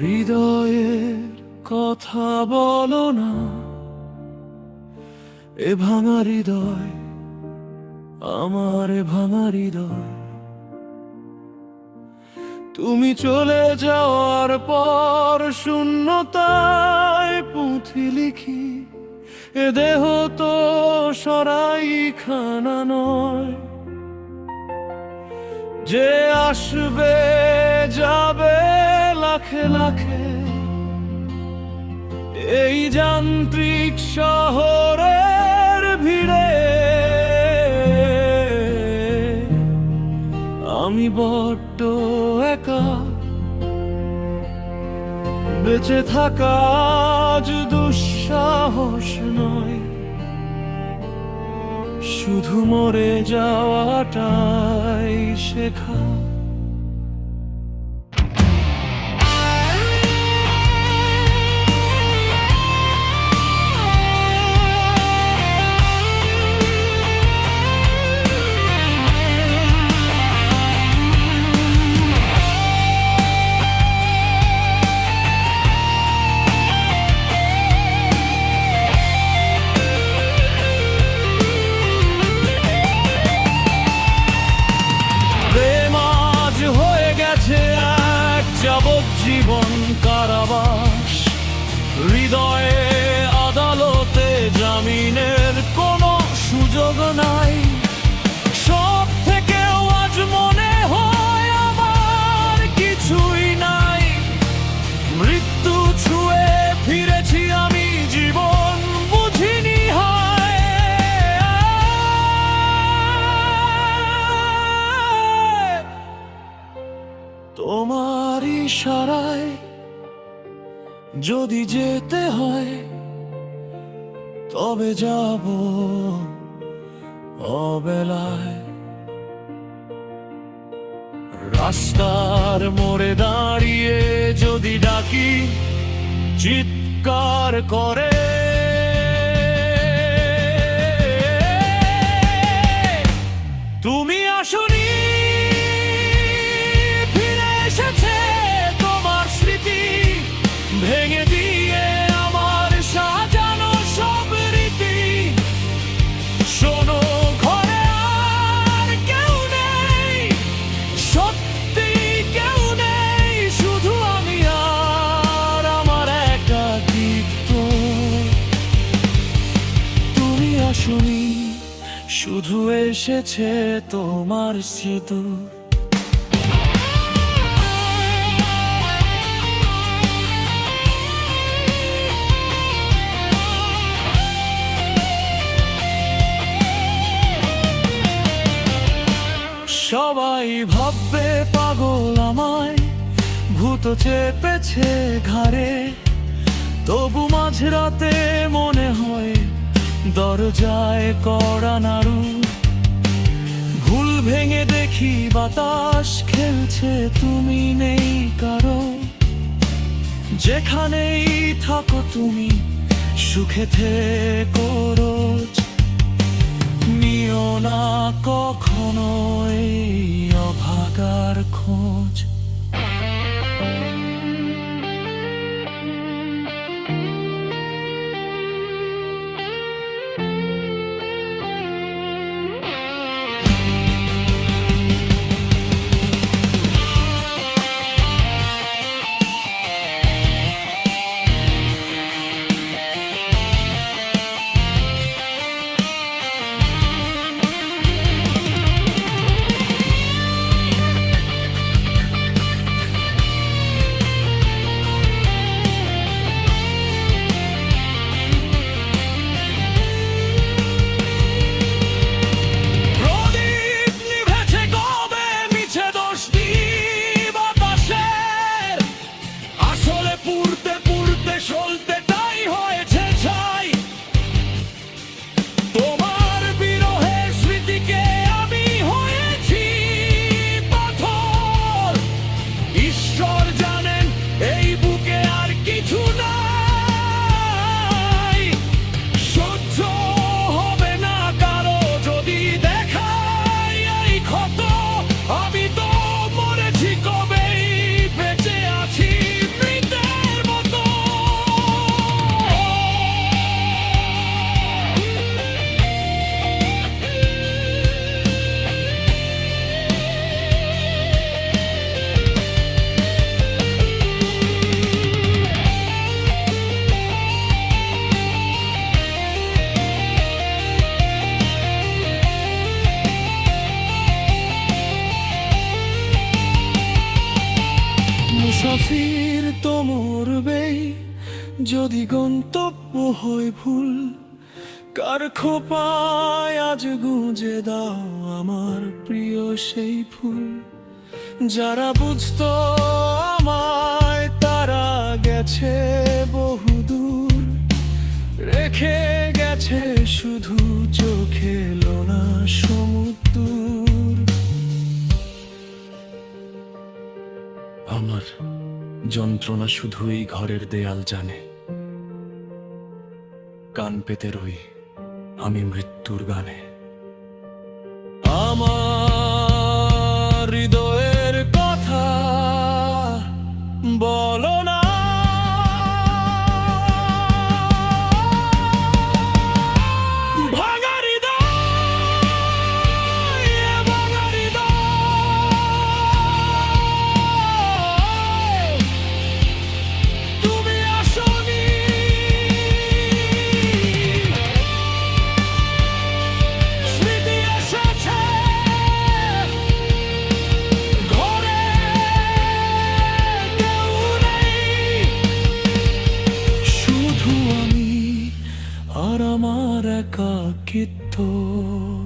হৃদয়ের কথা বলো না। এ ভাঙা হৃদয়, আমার ভাঙা হৃদয়। তুমি চলে যাওয়ার পর শূন্যতায় পুঁথি লিখি, এ দেহ তো সরাই খানা নয়। যে আসবে, যাবে লাখে লাখে এই যান্ত্রিক শহরের ভিড়ে। আমি বড্ড একা বেঁচে থাকা আজ দুঃসাহস নয়। শুধু মরে যাওয়াটাই শেখা। সব থেকেও আজ মনে হয় আমার কিছুই নাই। মৃত্যু ফিরেছি আমি, জীবন বুঝিনি যদি যেতে হয়, তবে যাব। রাস্তার মোড়ে দাঁড়িয়ে যদি ডাকি চিৎকার করে এসেছে তোমার স্মৃতি সবাই ভাববে পাগল আমায়, ভূত চেপেছে ঘাড়ে। তবু মাঝরাতে মনে হয় দরজায় কড়া নাড়ু। ভেঙে দেখি বাতাস খেলছে, তুমি নেই কারও। যেখানেই থাকো তুমি সুখে থেকো রোজ। নিও না কখনোই অভাগার খোঁজ। ফির তো মরবেই, যদি গন্তব্য হয় ভুল। কার খোপায় আজ গুঁজে দাও আমার প্রিয় সেই ফুল। যারা বুঝত আমায়, তারা গেছে বহু যন্ত্রণা শুধুই ঘরের দেয়াল জানে। কান পেতে রই আমি মৃত্যুর গানে। আমার হৃদয়ের শুধু আমি আর আমার একাকিত্ব